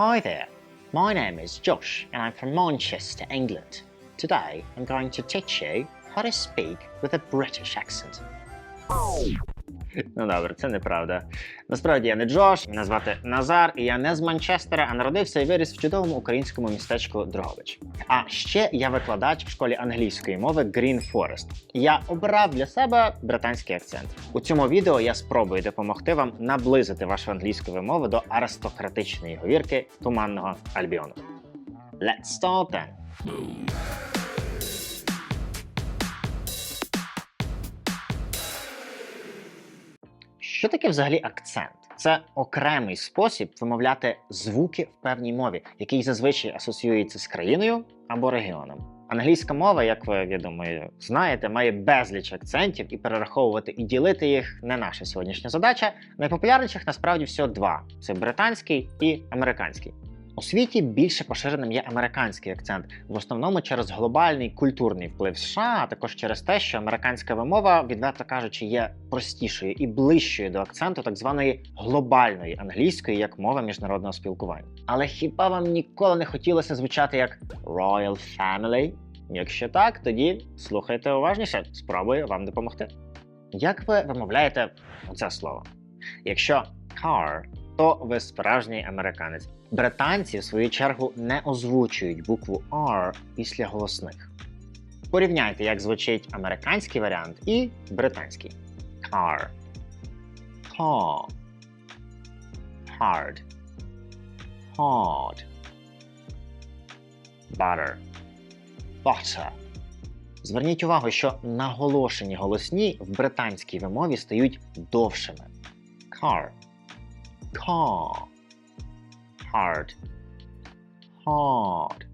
Hi there, my name is Josh and I'm from Manchester, England. Today I'm going to teach you how to speak with a British accent. Ну добре, це неправда. Насправді я не Джош, мене звати Назар, і я не з Манчестера, а народився і виріс в чудовому українському містечку Дрогобич. А ще я викладач в школі англійської мови Green Forest. Я обрав для себе британський акцент. У цьому відео я спробую допомогти вам наблизити вашу англійську вимову до аристократичної говірки туманного альбіону. Let's start then. Що таке взагалі акцент? Це окремий спосіб вимовляти звуки в певній мові, який зазвичай асоціюється з країною або регіоном. Англійська мова, як ви думаю, знаєте, має безліч акцентів, і перераховувати і ділити їх не наша сьогоднішня задача. Найпопулярніших насправді всього два: це британський і американський. У світі більше поширеним є американський акцент, в основному через глобальний культурний вплив США, а також через те, що американська вимова, відверто кажучи, є простішою і ближчою до акценту так званої глобальної англійської як мова міжнародного спілкування. Але хіба вам ніколи не хотілося звучати як Royal Family? Якщо так, тоді слухайте уважніше, спробую вам допомогти. Як ви вимовляєте оце слово? Якщо car, то ви справжній американець. Британці, в свою чергу, не озвучують букву R після голосних. Порівняйте, як звучить американський варіант і британський. Car. Car. Hard. Hard. Butter. Butter. Зверніть увагу, що наголошені голосні в британській вимові стають довшими. Car. Car. Hard. Hard.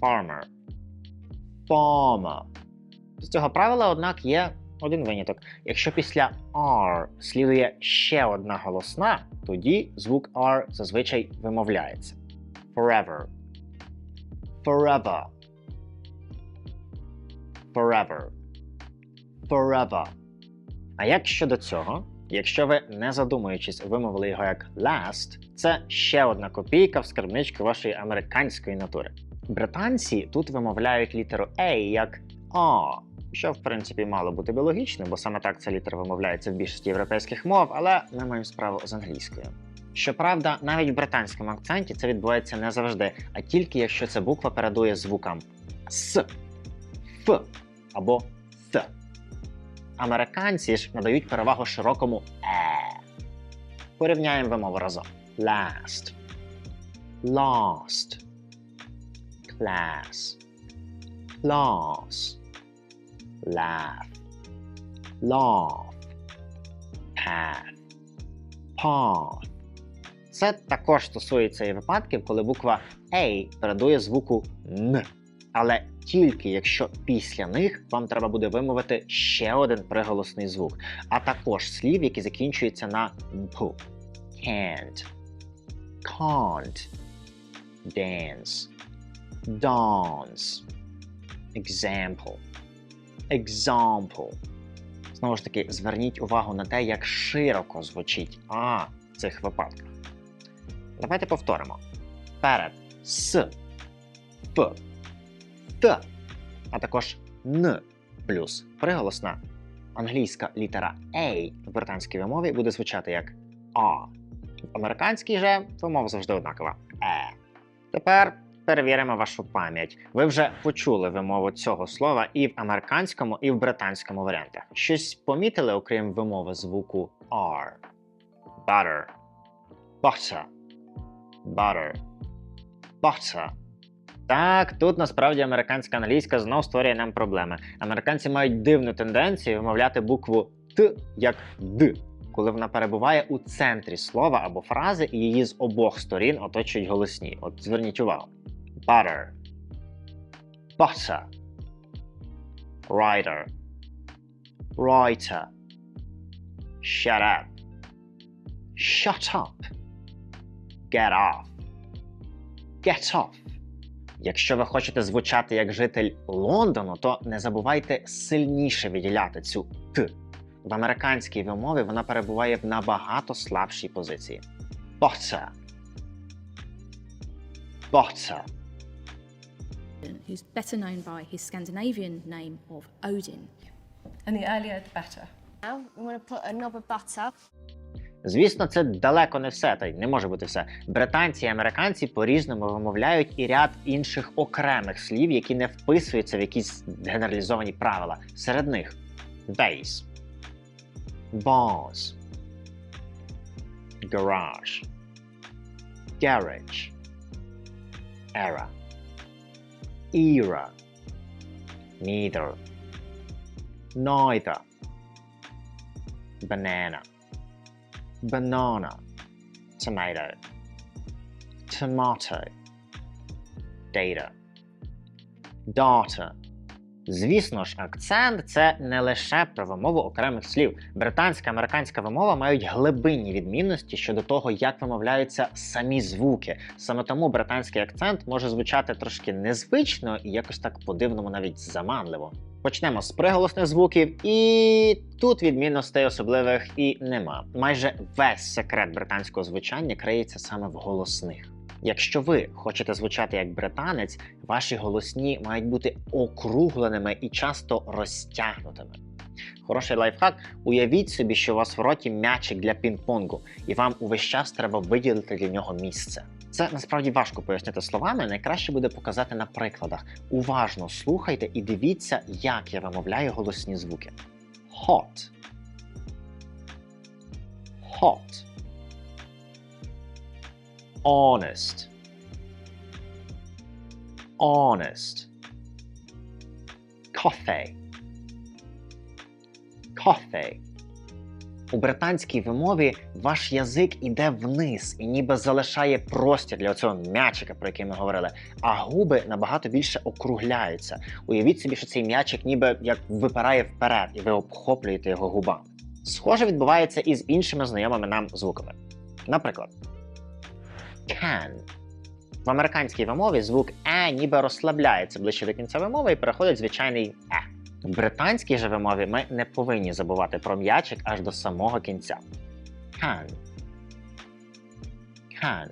Farmer. Farmer. З цього правила, однак, є один виняток. Якщо після R слідує ще одна голосна, тоді звук R зазвичай вимовляється. Forever. Forever. Forever. Forever. А як щодо цього? Якщо ви, не задумуючись, вимовили його як last, це ще одна копійка в скарбничку вашої американської натури. Британці тут вимовляють літеру A як А, що в принципі мало бути біологічним, бо саме так ця літера вимовляється в більшості європейських мов, але ми маємо справу з англійською. Щоправда, навіть в британському акценті це відбувається не завжди, а тільки якщо ця буква передує звукам С, Ф або Th. Американці ж надають перевагу широкому е. Порівняємо вимову разом. Last. Last. Class. Class. Laugh. Laugh. Path. Path. Це також стосується і випадків, коли буква A передує звуку Н. Але тільки якщо після них вам треба буде вимовити ще один приголосний звук, а також слів, які закінчуються на «п». Can't, can't, dance, dance, example, example. Знову ж таки, зверніть увагу на те, як широко звучить А в цих випадках. Давайте повторимо. Перед С, П, Т, а також Н плюс приголосна. Англійська літера A в британській вимові буде звучати як А. В американській же вимова завжди однакова Е. Тепер перевіримо вашу пам'ять. Ви вже почули вимову цього слова і в американському, і в британському варіантах. Щось помітили, окрім вимови звуку R? Butter. Butter. Butter. Butter. Так, тут насправді американська англійська знов створює нам проблеми. Американці мають дивну тенденцію вимовляти букву Т як Д, коли вона перебуває у центрі слова або фрази, і її з обох сторін оточують голосні. От зверніть увагу: butter, butter, writer, writer, shut up, shut up, get off, get off. Якщо ви хочете звучати як житель Лондону, то не забувайте сильніше виділяти цю Т. В американській вимові вона перебуває в набагато слабшій позиції. Butter. butter, who's better known by his Scandinavian name of Odin. And the earlier, the better. Now I'm going to put another butter. Звісно, це далеко не все, та й не може бути все. Британці і американці по-різному вимовляють і ряд інших окремих слів, які не вписуються в якісь генералізовані правила. Серед них base, vase, garage, garage, era, era, neither, neither, banana banana, tomato, tomato, data, data. Звісно ж, акцент це не лише про вимову окремих слів. Британська американська вимова мають глибинні відмінності щодо того, як вимовляються самі звуки. Саме тому британський акцент може звучати трошки незвично і якось так по-дивному навіть заманливо. Почнемо з приголосних звуків, і тут відмінностей особливих і нема. Майже весь секрет британського звучання криється саме в голосних. Якщо ви хочете звучати як британець, ваші голосні мають бути округленими і часто розтягнутими. Хороший лайфхак. Уявіть собі, що у вас в роті м'ячик для пінг-понгу, і вам увесь час треба виділити для нього місце. Це насправді важко пояснити словами. Найкраще буде показати на прикладах. Уважно слухайте і дивіться, як я вимовляю голосні звуки. Hot. Hot. Honest. Honest. Coffee. Coffee. У британській вимові ваш язик іде вниз і ніби залишає простір для цього м'ячика, про який ми говорили, а губи набагато більше округляються. Уявіть собі, що цей м'ячик ніби як випирає вперед, і ви обхоплюєте його губами. Схоже відбувається і з іншими знайомими нам звуками. Наприклад, can. В американській вимові звук е ніби розслабляється ближче до кінця вимови і переходить звичайний е. В британській же вимові ми не повинні забувати про м'ячик аж до самого кінця. Can. Can.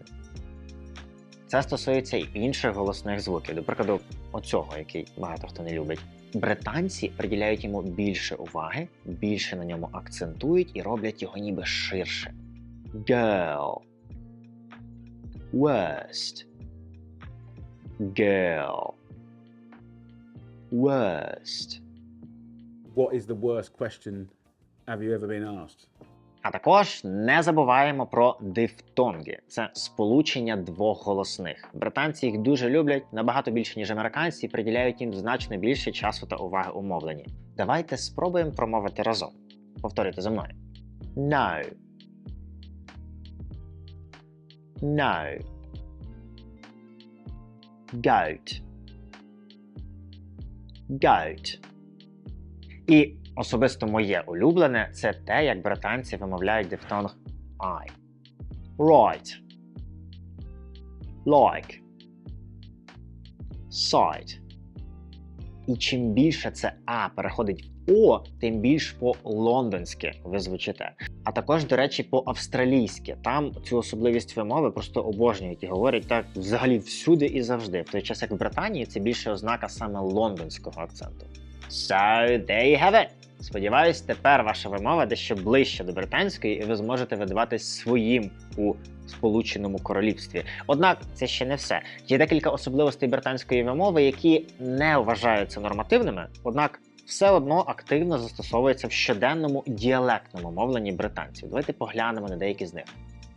Це стосується і інших голосних звуків, до прикладу, оцього, який багато хто не любить. Британці приділяють йому більше уваги, більше на ньому акцентують і роблять його ніби ширше. Girl. Worst. Girl. Worst. What is the worst question have you ever been asked? А також не забуваємо про дифтонги. Це сполучення двох голосних. Британці їх дуже люблять набагато більше, ніж американці, і приділяють їм значно більше часу та уваги у мовленні. Давайте спробуємо промовити разом. Повторюйте за мною. No. No. Goat. Goat. І особисто моє улюблене це те, як британці вимовляють дифтонг I. Right. Like. Side. І чим більше це А переходить в О, тим більш по-лондонськи ви звучите. А також, до речі, по-австралійськи. Там цю особливість вимови просто обожнюють і говорять так взагалі всюди і завжди. В той час, як в Британії, це більше ознака саме лондонського акценту. So, there you have it. Сподіваюсь, тепер ваша вимова дещо ближче до британської, і ви зможете видаватись своїм у Сполученому Королівстві. Однак це ще не все. Є декілька особливостей британської вимови, які не вважаються нормативними, однак все одно активно застосовуються в щоденному діалектному мовленні британців. Давайте поглянемо на деякі з них.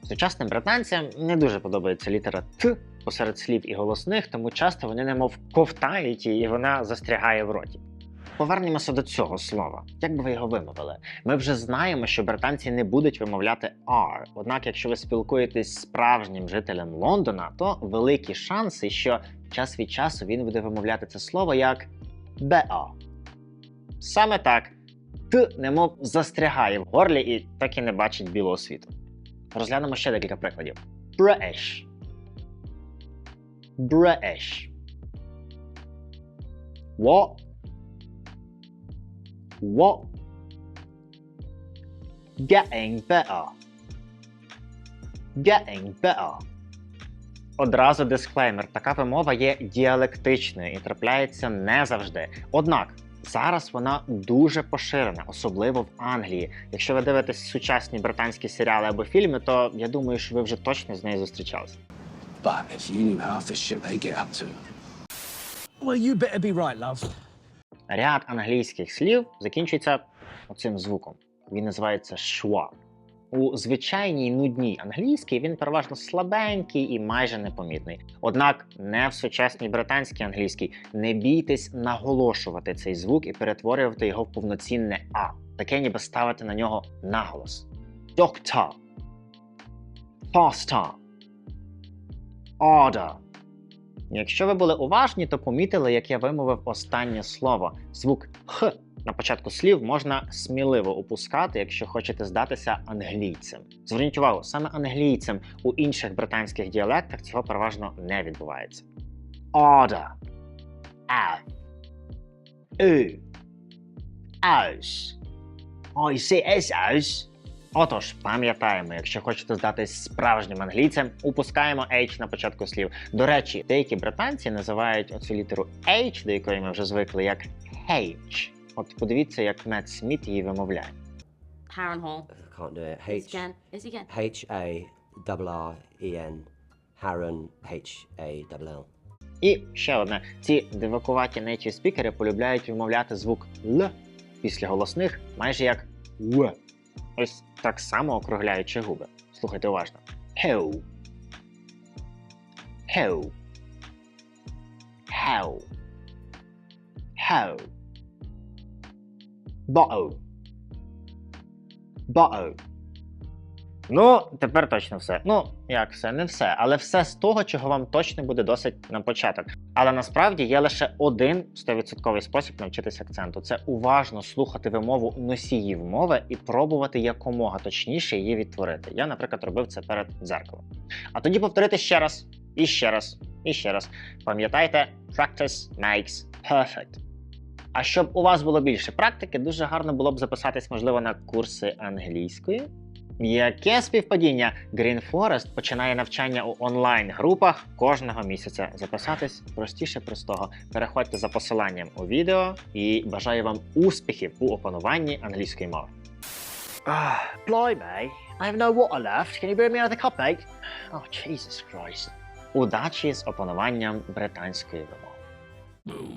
Сучасним британцям не дуже подобається літера Т посеред слів і голосних, тому часто вони немов ковтають її, і вона застрягає в роті. Повернемося до цього слова. Як би ви його вимовили? Ми вже знаємо, що британці не будуть вимовляти R. Однак, якщо ви спілкуєтесь з справжнім жителем Лондона, то великі шанси, що час від часу він буде вимовляти це слово як BA. Саме так. Т немов застрягає в горлі і так і не бачить білого світу. Розглянемо ще декілька прикладів. British. British. What? What? Getting better. Getting better. Одразу дисклеймер: така вимова є діалектичною і трапляється не завжди. Однак зараз вона дуже поширена, особливо в Англії. Якщо ви дивитесь сучасні британські серіали або фільми, то я думаю, що ви вже точно з нею зустрічалися. But if you knew half the shit they get up to. Well, you better be right, love. Ряд англійських слів закінчується оцим звуком. Він називається шва. У звичайній нудній англійській він переважно слабенький і майже непомітний. Однак не в сучасній британській англійській. Не бійтесь наголошувати цей звук і перетворювати його в повноцінне А. Таке ніби ставити на нього наголос. Doctor. Faster. Order. Якщо ви були уважні, то помітили, як я вимовив останнє слово. Звук Х на початку слів можна сміливо опускати, якщо хочете здатися англійцем. Зверніть увагу, саме англійцем у інших британських діалектах цього переважно не відбувається. Order. F. U. Aus. I see as Отож, пам'ятаємо, якщо хочете здатись справжнім англійцем, упускаємо H на початку слів. До речі, деякі британці називають оцю літеру H, до якої ми вже звикли, як H. От подивіться, як Мед Сміт її вимовляє. Harrenhal. Can't do it. It's H again. It's again. H A R E N. Harren H A double L. І ще одне: ці дивакуваті native спікери полюбляють вимовляти звук Л після голосних, майже як В. Ось так само округляючи губи. Слухайте уважно. Хеу. Хеу. Хеу. Хеу. Бо. Бо. Ну, тепер точно все. Ну, як все, не все, але все з того, чого вам точно буде досить на початок. Але насправді є лише один 100% спосіб навчитися акценту: це уважно слухати вимову носіїв мови і пробувати якомога точніше її відтворити. Я, наприклад, робив це перед дзеркалом. А тоді повторити ще раз, і ще раз, і ще раз. Пам'ятайте, practice makes perfect. А щоб у вас було більше практики, дуже гарно було б записатись, можливо, на курси англійської. Яке співпадіння? Green Forest починає навчання у онлайн-групах кожного місяця. Записатись простіше простого. Переходьте за посиланням у відео і бажаю вам успіхів у опануванні англійської мови. Ah, blimey, I have no water left. Can you bring me another cup, mate? Oh, Jesus Christ. Удачі з опануванням британської вимови.